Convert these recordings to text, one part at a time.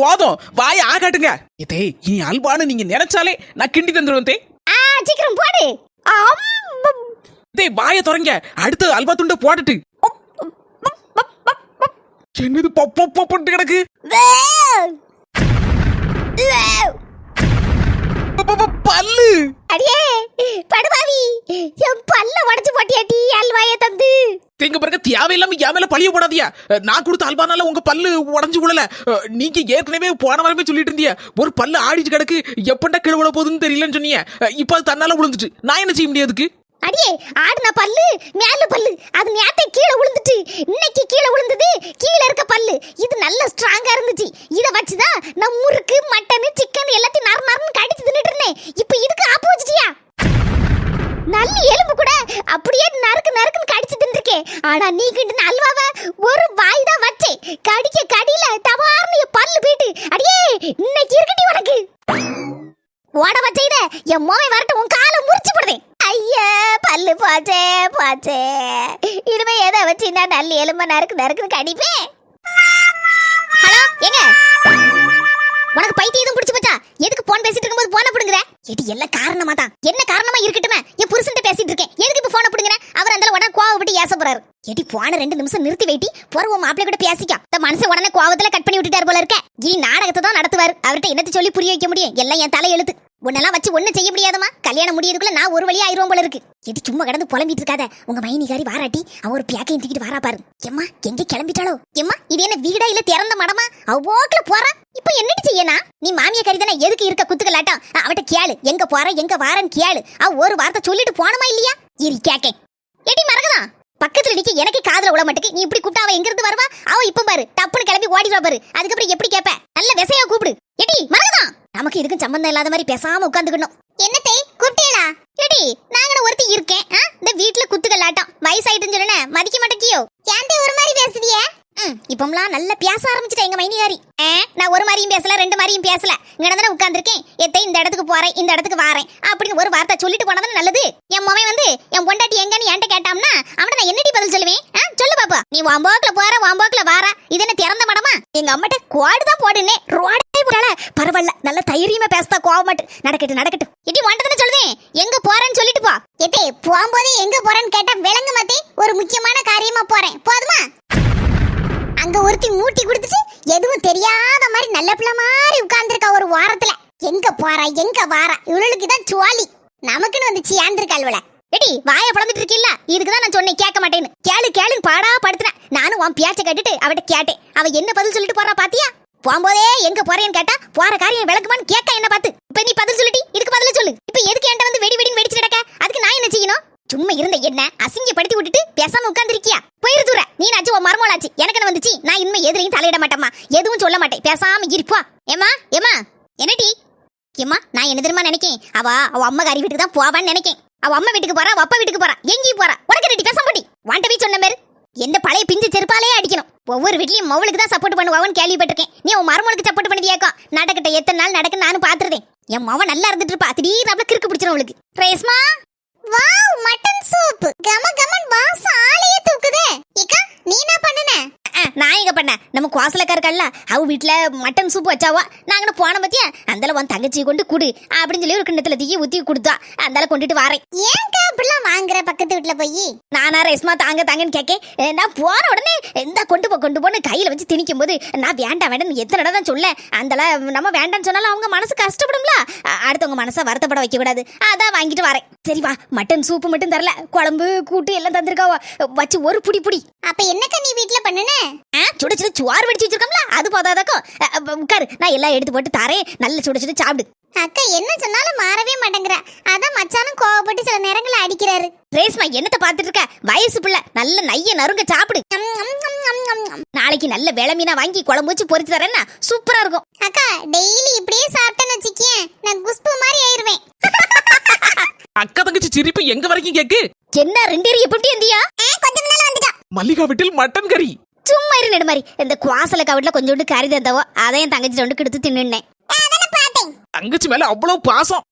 போதும் வாய ஆ காட்டுங்க இதே இனி அல்வான்னு நீங்க நினைச்சாலே நான் கிண்டி தந்துருவேன் தே. ஆ சீக்கிரம் போடு. ஆம். தே வாய தொடங்க அடுத்து அல்வா துண்டை போட்டுட்டு. என்னது பப்ப பப்பட்டு கிடக்கு? பல்லு. அடியே படுபாவி. என் பல்ல உடைச்சு போட்டியாட்டி அல்வாய தந்து? தேங்க பிறகு தேவையில்லாம என் மேல பழிய போடாதியா நான் கொடுத்த அல்பானால உங்க பல்லு உடஞ்சு விடல. நீங்க ஏற்கனவே போன வாரமே சொல்லிட்டு இருந்தியா ஒரு பல்லு ஆடிச்சு கிடக்கு எப்பண்டா கீழே விட போகுதுன்னு தெரியலன்னு சொன்னீங்க. இப்போ அது தன்னால விழுந்துட்டு. நான் என்ன செய்ய முடியாதுக்கு அடியே ஆடுன பல்லு மேல பல்லு அது நேத்தை கீழே விழுந்துட்டு. இன்னைக்கு கீழே விழுந்தது கீழே இருக்க பல்லு. இது நல்ல ஸ்ட்ராங்கா இருந்துச்சு. இத வச்சுதான் நான் முறுக்கு மட்டன் சிக்கன் எல்லாத்தையும் நறு நறுன்னு கடிச்சு தின்னுட்டு இருந்தேன். இப்போ இதுக்கு ஆப்போசிட்டியா நல்ல எலும்பு கூட அப்படியே நறுக்கு நறுக்குன்னு கடிச்சு தின்றுக்கே ஆனா நீ கிட்ட அல்வாவை ஒரு வாய் தான் வச்சே கடிக்க கடியில தவார்னு பல்லு போயிட்டு அடியே இன்னைக்கு இருக்கட்டி உனக்கு. ஓட வச்சையில என் மோவை வரட்டும் உன் காலை முறிச்சு போடுவேன் ஐயா பல்லு போச்சே போச்சே. இனிமே எதை வச்சு நான் நல்ல எலும்ப நறுக்கு நறுக்குன்னு கடிப்பேன் ஹலோ எங்க உனக்கு பைத்தியம் எதுவும் பிடிச்சு போச்சா? எதுக்கு போன் பேசிட்டு இருக்கும்போது போன பிடுங்குற? இது எல்லாம் காரணமா தான் என்ன காரணமா இருக்கட்டுமே? என் புருஷன்ட்ட பேசிட்டு இருக்கேன் எதுக்கு இப்ப போன பிடுங்குற அவர் அந்த பேச போறாரு. எடி போன ரெண்டு நிமிஷம் நிறுத்தி வைட்டி போற உன் மாப்பிள்ளை கூட பேசிக்கா இந்த மனுஷன் உடனே கோவத்துல கட் பண்ணி விட்டுட்டார் போல இருக்க. இனி நாடகத்தை தான் நடத்துவார். அவர்கிட்ட என்னத்தை சொல்லி புரிய வைக்க முடியும்? எல்லாம் என் தலை எழுத்து உன்னெல்லாம் வச்சு ஒண்ணு செய்ய முடியாதமா கல்யாணம் முடியறதுக்குள்ள நான் ஒரு வழியா ஆயிருவோம் போல இருக்கு. எடி சும்மா கடந்து புலம்பிட்டு இருக்காத. உங்க மைனிகாரி வாராட்டி அவ ஒரு பேக்கையும் தூக்கிட்டு வாரா பாரு. எம்மா எங்க கிளம்பிட்டாளோ? எம்மா இது என்ன வீடா இல்ல திறந்த மடமா? அவ போறா. இப்ப என்னடி செய்யனா? நீ மாமியா கறி தானே எதுக்கு இருக்க குத்துக்கலாட்டம் அவட்ட கேளு. எங்க போற எங்க வாரன்னு கேளு. அவ ஒரு வார்த்தை சொல்லிட்டு போனமா இல்லையா? இரு கேக்கேன். எடி மறக்குதான். பக்கத்துல நிக்க எனக்கு காதுல உள்ள மாட்டேக்கு நீ இப்படி கூப்பிட்டா அவ எங்க இருந்து வருவா? அவ இப்ப பாரு. டப்புனு கிளம்பி ஓடிடுவா பாரு. அதுக்கப்புறம் எப்படி கேப்ப? நல்ல விசையா கூப்பிடு. எடி மறக்கதான் நமக்கு இதுக்கும் சம்பந்தம் இல்லாத மாதிரி பேசாம உட்காந்துக்கணும். என்னத்தை கூப்பிட்டேடா எடி நாங்க ஒருத்தி இருக்கேன் ஆ? இந்த வீட்டுல குத்துக்கல்லாட்டம். வயசாயிட்டுன்னு சொன்னே மதிக்க மாட்டேக்கியோ ஏன் ஒரு மாதிரி பேசுறியே? இப்பம்லாம் நல்லா பேச ஆரம்பிச்சிட்டேன் எங்க மைனியாரி நான் ஒரு மாதிரியும் பேசல ரெண்டு மாதிரியும் பேசல. இங்க தானே உட்கார்ந்திருக்கேன். எத்தை இந்த இடத்துக்கு போறேன் இந்த இடத்துக்கு வாரேன். அப்படின்னு ஒரு வார்த்தை சொல்லிட்டு போனதும் நல்லது? என் மவன் வந்து என் பொண்டாட்டி எங்கன்னு என்கிட்ட கேட்டாம்னா அவனை நான் என்னடி பதில் சொல்லுவேன்? சொல்லு பாப்பா. நீ வாம்போக்குல போற வாம்போக்குல வார. இது என்ன திறந்த மடமா? எங்க அம்மாட்ட கோடு தான் போடுனே ரோடே போடல பரவாயில்ல. நல்ல தைரியமா பேசதா கோவ மாட்டு. நடக்கட்டும் நடக்கட்டும். இடி ஒன்றதானே சொல்லுதேன் எங்க போறேன்னு சொல்லிட்டு போ. எத்தே போகும்போது எங்க போறேன்னு கேட்டா விலங்கு மாத்தி ஒரு முக்கியமான காரியமா போறேன். போதுமா? அங்க ஒருத்தி மூட்டி கொடுத்துட்டு எதுவும் தெரியாத மாதிரி நல்ல பிள்ளை மாதிரி உட்கார்ந்துருக்கா ஒரு வாரத்துல. எங்க போறா எங்க வாரா? இவளுக்கு தான் சுவாலி. நமக்குன்னு வந்துச்சு ஏந்திருக்காள் இவள. எடி வாய பழந்துட்டு இருக்கீல்ல? இதுக்கு தான் நான் சொன்னேன் கேட்க மாட்டேன்னு. கேளு கேளு பாடா படுத்துறேன் நானும் உன் பியாச்சை கட்டிட்டு அவட்ட கேட்டேன். அவ என்ன பதில் சொல்லிட்டு போறா பாத்தியா? போகும்போதே எங்க போறேன்னு கேட்டா போற காரியம் விளக்குமான்னு கேட்க என்ன பார்த்து? இப்ப நீ பதில் சொல்லிட்டி இதுக்கு பதில சொல்லு. இப்ப எதுக்கு என்கிட்ட வந்து வெடி வெடின்னு வெடிச்சு நடக்க அதுக்கு நான் என்ன செய்யணும்? சும்மா இருந்த என்ன அசிங்கப்படுத்தி விட்டுட்டு பேசாம உட்காந்துருக்கியா போயிரு தூர. நீ நாச்சு உன் மர்மோளாச்சு எனக்கு என்ன வந்துச்சு? நான் இனிமே எதுலையும் தலையிட மாட்டேம்மா. எதுவும் சொல்ல மாட்டேன். பேசாம இருப்பா ஏமா ஏமா என்னடி? ஏமா நான் என்ன தெரியுமா நினைக்கேன்? அவ அவ அம்மா கறி வீட்டுக்கு தான் போவான்னு நினைக்கேன். அவ அம்மா வீட்டுக்கு போறா அவ அப்பா வீட்டுக்கு போறா எங்கேயும் போறா. உனக்கு ரெடி பேச முடி வாண்டவி சொன்ன மாதிரி. எந்த பழைய பிஞ்சு செருப்பாலே அடிக்கணும். ஒவ்வொரு வீட்லயும் மவளுக்கு தான் சப்போர்ட் பண்ணுவான்னு கேள்விப்பட்டிருக்கேன். நீ உன் மருமனுக்கு சப்போர்ட் பண்ணியாக்கா நடக்கட்ட எத்தனை நாள் நடக்கு நானும் பாத்துருதேன் என் மவன் நல்லா இருந்துட்டு இருப்பா. திடீர்னு அவளை கிறுக்கு பிடிச்சிரும் அவளுக்கு. ரேஸ்மா? வாவ் மட்டன் சூப் கம கமன் வாசம் ஆளையே தூக்குதே. இக்கா நீ என்ன பண்ணுன? நான் எங்க பண்ண நம்ம கோசலக்கா இருக்கல்ல அவ வீட்ல மட்டன் சூப் வச்சாவா? நாங்க போன பத்தியா? அந்தால உன் தங்கச்சி கொண்டு குடு அப்படின்னு சொல்லி ஒரு கிண்ணத்துல தீக்கி ஊத்தி கொடுத்தா. அந்தால கொண்டுட்டு வரேன். ஏன்க்கா இப்படிலாம் வாங்குற பக்கத்து வீட்ல போய்? நானா ரேஸ்மா தாங்க தாங்கன்னு கேட்க நான் போற உடனே இந்த கொண்டு போ கொண்டு போன்னு கையில வச்சு திணிக்கும் போது நான் வேண்டாம் வேண்டாம் எத்தனை தடவை தான் சொல்ல அந்தால நம்ம வேண்டாம்னு சொன்னாலும் அவங்க மனசு கஷ்டப்படும்ல. அடுத்தவங்க மனசை வருத்தப்பட வைக்க கூடாது அதான் வாங்கிட்டு வரேன். சரி வா மட்டன் சூப்பு மட்டும் தரல. குழம்பு கூட்டு எல்லாம் தந்திருக்காவா? வச்சு ஒரு புடி புடி. அப்ப என்னக்கா நீ வீட்ல பண்ணுன? சுட சுட சுவார் வெடிச்சு வச்சிருக்கோம்ல அது போதாதாக்கோ உட்காரு நான் எல்லாம் எடுத்து போட்டு தரேன். நல்ல சுட சுட சாப்பிடு. அக்கா என்ன சொன்னாலும் மாறவே மாட்டேங்கிற. அதான் மச்சானும் கோவப்பட்டு சில நேரங்கள்ல அடிக்கிறாரு. ரேஸ்மா என்னத்த பாத்துட்டு இருக்க வயசு பிள்ளை. நல்ல நைய நறுங்க சாப்பிடு. நாளைக்கு நல்ல விலை மீனா வாங்கி குழம்பு வச்சு பொரிச்சு தரேன்னா சூப்பரா இருக்கும். அக்கா டெய்லி இப்படியே சாப்பிட்டேன்னு வச்சுக்கேன். நான் குஸ்பு மாதிரி ஆயிருவேன். அக்கா தங்கச்சி சிரிப்பு எங்க வரைக்கும் கேக்கு? என்ன ரெண்டு பேரும் எப்படி இருந்தியா மல்லிகா வீட்டில் மட்டன் கறி. இரு நெடுமாரி இந்த குவாசல கவிட்ல கொஞ்சோண்டு கறி தந்தவோ அதையும் தங்கச்சி ரெண்டு கெடுத்து தின்னுனேன் தங்கச்சி மேல அவ்வளவு பாசம்.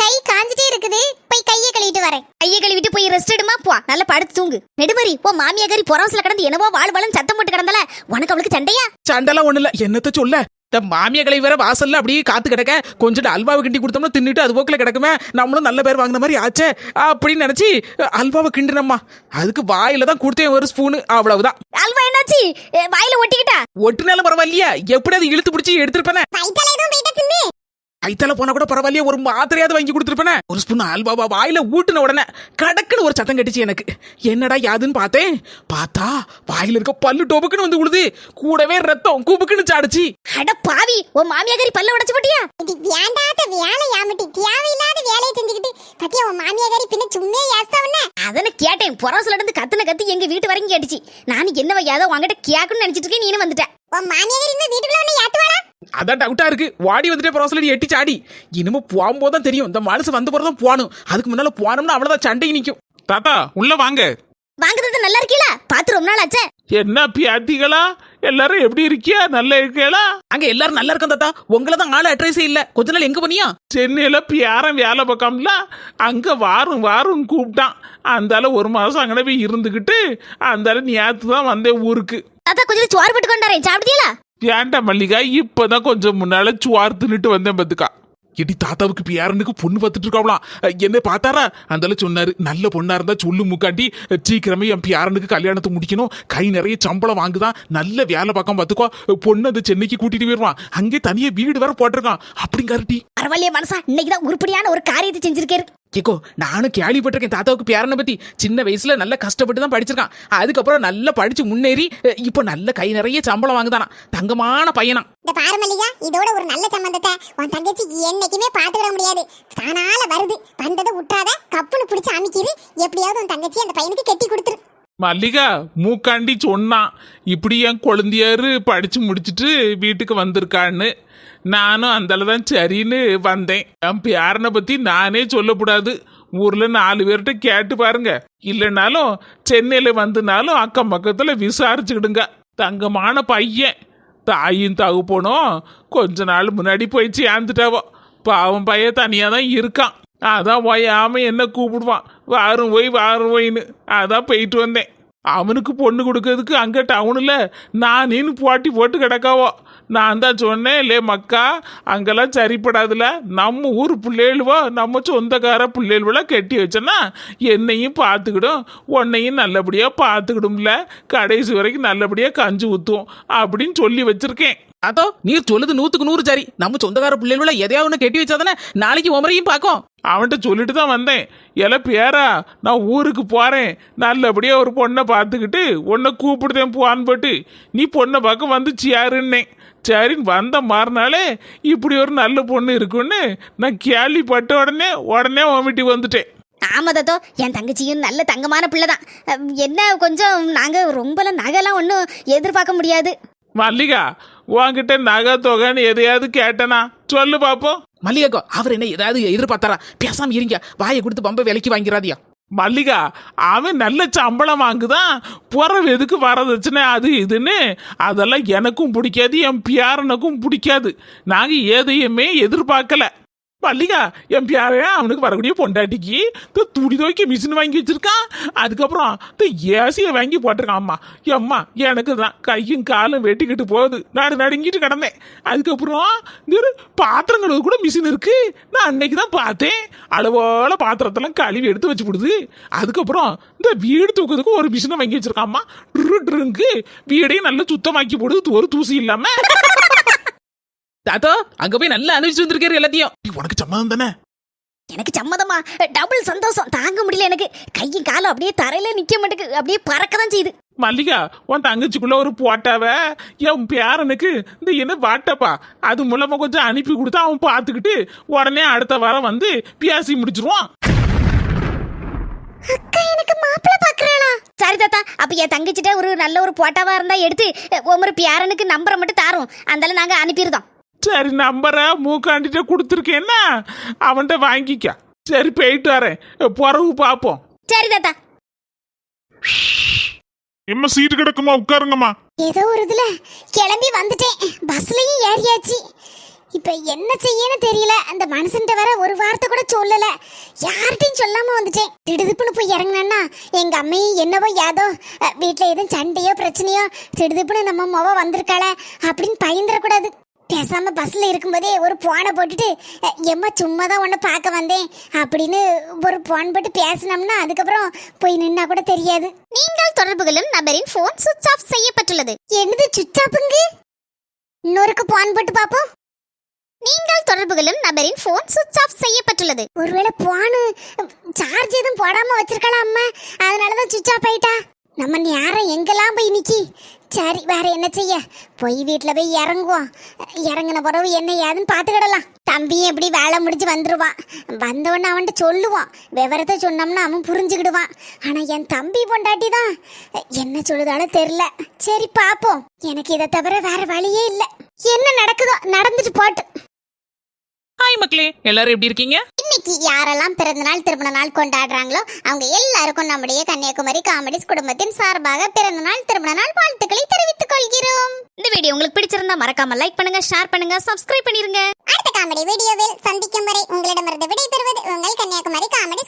கை காஞ்சிட்டே இருக்குது. போய் கையை கழுவிட்டு வரேன். கையை கழுவிட்டு போய் ரெஸ்ட் எடுமா போ. நல்லா படுத்து தூங்கு. நெடுமரி ஓ மாமியாரி புறவசில கிடந்து என்னவோ வாழ் வாழும் சத்தம் போட்டு கிடந்தல. உனக்கு அவளுக்கு சண்டையா? சண்டெல்லாம் ஒண்ணு இல்ல என்னத்த சொல்ல? இந்த மாமியா கிளை வேற வாசல்ல அப்படியே காத்து கிடக்க. கொஞ்சம் அல்வாவை கிண்டி கொடுத்தோம்னா தின்னுட்டு அது போக்கில் கிடக்குமே. நம்மளும் நல்ல பேர் வாங்கின மாதிரி ஆச்சே. அப்படின்னு நினைச்சு அல்வாவை கிண்டினம்மா. அதுக்கு வாயில தான் கொடுத்தேன் ஒரு ஸ்பூனு அவ்வளவுதான். அல்வா என்னாச்சு? வாயில ஒட்டிக்கிட்டா? ஒட்டுனாலும் பரவாயில்லையா. எப்படி அதை இழுத்து பிடிச்சி எடுத்திருப்பேனே. கைத்தால போனா கூட பரவாயில்லையே ஒரு மாத்திரையாவது வாங்கி கொடுத்துருப்பேனே. ஒரு ஸ்பூன் அல்வாவா வாயில ஊட்டுன உடனே கடக்குன்னு ஒரு சத்தம் கட்டுச்சு எனக்கு. என்னடா யாதுன்னு பார்த்தேன். பார்த்தா வாயில இருக்க பல்லு டொபுக்குன்னு வந்து விழுது கூடவே ரத்தம் குபுக்குன்னு சாடுச்சு. அட பாவி உன் மாமியாரி பல்ல உடைச்சு போட்டியா? இது வேண்டாத வேலை யாமட்டி தேவையில்லாத வேலையை செஞ்சுக்கிட்டு பத்தியா உன் மாமியாரி பின்ன சும்மே ஏஸ்தவன அதனை கேட்டேன் புறவசில இருந்து கத்துன கத்து எங்க வீட்டு வரைக்கும் கேட்டுச்சு. நான் என்னவா ஏதோ உங்ககிட்ட கேட்கணும்னு நினைச்சிட்டு இருக்கேன் நீனும் வந்துட்ட. உன் மாமியாரி இந்த வீட்டுக்குள்ள உன்னை ஏத்துவாளா அதான் டவுட்டா இருக்கு. வாடி வந்துட்டே ப்ராசலடி எட்டி சாடி. இனிமே போகும்போது தான் தெரியும். இந்த மனசு வந்து போறதும் போகணும் அதுக்கு முன்னால போனோம்னா அவ்வளவுதான் சண்டை நிக்கும். தாத்தா உள்ள வாங்க. வாங்குறது நல்லா இருக்கீல பாத்து ரொம்ப நாள் ஆச்சே. என்ன பியாத்திகளா? எல்லாரும் எப்படி இருக்கியா? நல்லா இருக்கீங்களா அங்க எல்லாரும் நல்லா இருக்கும் தாத்தா. உங்களை தான் ஆளு அட்ரஸே இல்ல. கொஞ்ச நாள் எங்க போனியா? சென்னையில பியாரம் வேலை பார்க்காமல? அங்க வாரும் வாரும் கூப்பிட்டான். அந்தால ஒரு மாசம் அங்கன போய் இருந்துகிட்டு அந்தால நேத்து தான் வந்தேன் ஊருக்கு. தாத்தா கொஞ்சம் சோறு போட்டு கொண்டாரேன் சாப்பிட்டீங்களா ஏன்டா மல்லிகா இப்பதான் கொஞ்சம் முன்னால சுவார் தின்னுட்டு வந்தேன் பத்துக்கா. இடி தாத்தாவுக்கு பேரனுக்கு பொண்ணு பார்த்துட்டு இருக்காங்களாம் என்ன பார்த்தாரா? அந்தால சொன்னாரு நல்ல பொண்ணா இருந்தா சொல்லு முக்காட்டி சீக்கிரமே என் பியாரனுக்கு கல்யாணத்தை முடிக்கணும். கை நிறைய சம்பளம் வாங்குதான். நல்ல வேலை பார்க்க பார்த்துக்கோ பொண்ணு அந்த சென்னைக்கு கூட்டிட்டு போயிடுவான் அங்கே தனியாக வீடு வேற போட்டிருக்கான். அப்படிங்காருட்டி பரவாயில்லையே மனசா இன்னைக்கு தான் உருப்படியான ஒரு காரியத்தை செஞ்சிருக்காரு கேக்கோ நானும் கேள்விப்பட்டிருக்கேன். தாத்தாவுக்கு பேரனை பத்தி சின்ன வயசுல நல்ல கஷ்டப்பட்டு தான் படிச்சிருக்கான். அதுக்கப்புறம் நல்லா படிச்சு முன்னேறி இப்போ நல்ல கை நிறைய சம்பளம் வாங்குதானா தங்கமான பையனா இந்த பாரு மல்லிகா இதோட ஒரு நல்ல சம்பந்தத்தை உன் தங்கச்சி என்னைக்குமே பாத்துக்கிட முடியாது. தானால வருது. வந்ததை விட்டுறாத கப்புன்னு பிடிச்சு அமைக்கிது எப்படியாவது உன் தங்கச்சி அந்த பையனுக்கு கட்டி கொடுத்துரு. மல்லிகா மூக்காண்டி சொன்னான் இப்படி என் குழந்தையாரு படித்து முடிச்சுட்டு வீட்டுக்கு வந்திருக்கான்னு. நானும் அந்தால தான் சரின்னு வந்தேன். என் பேரனை பற்றி நானே சொல்லக்கூடாது. ஊரில் நாலு பேர்கிட்ட கேட்டு பாருங்க. இல்லைனாலும் சென்னையில் வந்துனாலும் அக்கம் பக்கத்தில் விசாரிச்சுக்கிடுங்க. தங்கமான பையன். தாயும் தகுப்பனும் கொஞ்ச நாள் முன்னாடி போய் சேர்ந்துட்டாவோ. பாவம் பையன் தனியாக தான் இருக்கான். அதான் ஓயாமல் என்ன கூப்பிடுவான். வாரம் போய் வாரம் போயின்னு. அதான் போயிட்டு வந்தேன். அவனுக்கு பொண்ணு கொடுக்கறதுக்கு அங்கே டவுனில் நானேன்னு போட்டி போட்டு கிடக்காவோ. நான் தான் சொன்னேன் லே மக்கா அங்கெல்லாம் சரிப்படாதுல. நம்ம ஊர் பிள்ளைகளுவோ நம்ம சொந்தக்கார பிள்ளைகள கட்டி வச்சோன்னா என்னையும் பார்த்துக்கிடும். உன்னையும் நல்லபடியாக பார்த்துக்கிடும்ல. கடைசி வரைக்கும் நல்லபடியாக கஞ்சி ஊற்றுவோம் அப்படின்னு சொல்லி வச்சுருக்கேன். அதோ நீர் சொல்லுது நூத்துக்கு நூறு சரி நம்ம சொந்தக்கார பிள்ளைகள எதையாவது ஒன்று கட்டி வச்சாதானே? நாளைக்கு உமரையும் பார்க்கும். அவன்கிட்ட சொல்லிட்டு தான் வந்தேன். எல பேரா நான் ஊருக்கு போகிறேன் நல்லபடியாக ஒரு பொண்ணை பார்த்துக்கிட்டு உன்னை கூப்பிடுதேன் போவான்னு போட்டு. நீ பொண்ணை பார்க்க வந்துச்சு யாருன்னேன் சரின்னு வந்த மறுநாளே இப்படி ஒரு நல்ல பொண்ணு இருக்குன்னு நான் கேள்விப்பட்ட உடனே உடனே வீட்டுக்கு வந்துட்டேன். ஆமா தாத்தோ என் தங்கச்சியும் நல்ல தங்கமான பிள்ளை தான் என்ன கொஞ்சம் நாங்க ரொம்பலாம் நகைலாம் ஒன்றும் எதிர்பார்க்க முடியாது. மல்லிகா உன்கிட்ட நகை தொகைன்னு எதையாவது கேட்டனா? சொல்லு பார்ப்போம் மல்லிகாக்கோ அவர் என்ன ஏதாவது எதிர்பார்த்தாரா? பேசாம இருங்க. வாயை கொடுத்து பம்ப விலைக்கு வாங்கிறாதியா மல்லிகா அவன் நல்ல சம்பளம் வாங்குதான் புறவு எதுக்கு வரதட்சணை? அது இதுன்னு? அதெல்லாம் எனக்கும் பிடிக்காது என் பியாரனுக்கும் பிடிக்காது. நாங்கள் எதையுமே எதிர்பார்க்கல. பள்ளிகா என் பியாரன் அவனுக்கு வரக்கூடிய பொண்டாட்டிக்கு இந்த துணி துவைக்க மிஷின் வாங்கி வச்சிருக்கான் அதுக்கப்புறம் இந்த ஏசியை வாங்கி போட்டிருக்கான். அம்மா எம்மா எனக்கு தான் கையும் காலும் வெட்டிக்கிட்டு போகுது. நான் நடுங்கிட்டு கிடந்தேன். அதுக்கப்புறம் இந்த பாத்திரம் கழுவு கூட மிஷின் இருக்கு. நான் அன்னைக்கு தான் பார்த்தேன். அளவோல பாத்திரத்தெல்லாம் கழுவி எடுத்து வச்சு விடுது அதுக்கப்புறம் இந்த வீடு தூக்கிறதுக்கு ஒரு மிஷினை வாங்கி வச்சிருக்காம்மா ட்ரு ட்ருங்கு வீடையும் நல்லா சுத்தமாக்கி போடுது. ஒரு தூசி இல்லாமல் தாத்தோ அங்க போய் நல்லா அனுப்பிச்சு வந்திருக்காரு எல்லாத்தையும். உனக்கு சம்மதம் தானே? எனக்கு சம்மதமா? டபுள் சந்தோஷம். தாங்க முடியல எனக்கு. கையும் காலும் அப்படியே தரையில நிக்க மாட்டேங்குது. அப்படியே பறக்க தான் செய்யுது. மல்லிகா உன் தங்கச்சிக்குள்ள ஒரு போட்டாவ என் பேரனுக்கு இந்த என்ன வாட்டப்பா? அது மூலமா கொஞ்சம் அனுப்பி கொடுத்தா அவன் பார்த்துக்கிட்டு உடனே அடுத்த வாரம் வந்து பேசி முடிச்சிருவான். அக்கா எனக்கு மாப்பிள்ளை பாக்குறாளா சரி தாத்தா அப்ப என் தங்கச்சிட்ட ஒரு நல்ல ஒரு போட்டாவா இருந்தா எடுத்து ஒவ்வொரு பேரனுக்கு நம்பரை மட்டும் தாரோம். அதனால நாங்க அனுப்பிடுதோம் சரி நம்பரை மூக்காண்டிட்ட கொடுத்துருக்கேன்னா அவன்கிட்ட வாங்கிக்க. சரி போயிட்டு வரேன். பிறகு பார்ப்போம் சரி தாத்தா. எம்மா சீட்டு கிடக்குமா? உட்காருங்கம்மா. ஏதோ ஒரு இதுல கிளம்பி வந்துட்டேன். பஸ்லயும் ஏறியாச்சு. இப்ப என்ன செய்யன்னு தெரியல. அந்த மனுஷன்ட்ட வர ஒரு வார்த்தை கூட சொல்லல. யார்கிட்டயும் சொல்லாம வந்துட்டேன். திடுதுப்புன்னு போய் இறங்கினா எங்க அம்மையும் என்னவோ ஏதோ வீட்ல எதுவும் சண்டையோ பிரச்சனையோ திடுதுப்புன்னு நம்ம மொவ வந்திருக்காள அப்படின்னு பயந்துடக்கூடாது பேசாம பஸ்ல இருக்கும்போதே ஒரு போனை போட்டுட்டு எம்மா சும்மா தான் உன்னை பார்க்க வந்தேன் அப்படின்னு ஒரு போன் போட்டு பேசினோம்னா அதுக்கப்புறம் போய் நின்னா கூட தெரியாது. நீங்கள் தொடர்பு கொள்ளும் நபரின் போன் சுவிட்ச் ஆஃப் செய்யப்பட்டுள்ளது. என்னது சுவிட்ச் ஆஃப்ங்க இன்னொருக்கு போன் போட்டு பாப்போம். நீங்கள் தொடர்பு கொள்ளும் நபரின் போன் சுவிட்ச் ஆஃப் செய்யப்பட்டுள்ளது. ஒருவேளை போனு சார்ஜ் எதுவும் போடாம வச்சிருக்கலாம் அம்மா அதனாலதான் சுவிட்ச் ஆஃப் ஆயிட்டா. நம்ம நேரம் எங்கெல்லாம் போய் நிக்கி? சரி வேற என்ன செய்ய? போய் வீட்டில் போய் இறங்குவோம். இறங்கின பிறகு என்ன ஏதுன்னு பார்த்துக்கிடலாம். தம்பியும் எப்படி வேலை முடிஞ்சு வந்துடுவான் வந்தவொடனே அவன்கிட்ட சொல்லுவான். விவரத்தை சொன்னோம்னா அவன் புரிஞ்சுக்கிடுவான். ஆனால் என் தம்பி பொண்டாட்டி தான். என்ன சொல்லுதாலும் தெரில சரி பார்ப்போம். எனக்கு இதை தவிர வேற வழியே இல்லை. என்ன நடக்குதோ நடந்துட்டு போட்டு. ஹாய் மக்களே. எல்லாரும் எப்படி இருக்கீங்க? இன்னைக்கு யாரெல்லாம் பிறந்த நாள் திருமண நாள் கொண்டாடுறாங்களோ அவங்க எல்லாருக்கும் நம்முடைய கன்னியாகுமரி காமெடிஸ் குடும்பத்தின் சார்பாக பிறந்த நாள் திருமண நாள் வாழ்த்துக்களை தெரிவித்துக் கொள்கிறோம். இந்த வீடியோ உங்களுக்கு பிடிச்சிருந்தா மறக்காம லைக் பண்ணுங்க ஷேர் பண்ணுங்க சப்ஸ்கிரைப் பண்ணிருங்க. அடுத்த காமெடி வீடியோவில் சந்திக்கும் வரை உங்களிடமிருந்து விடைபெறுவது உங்கள் கன்னியாகுமரி காமெடி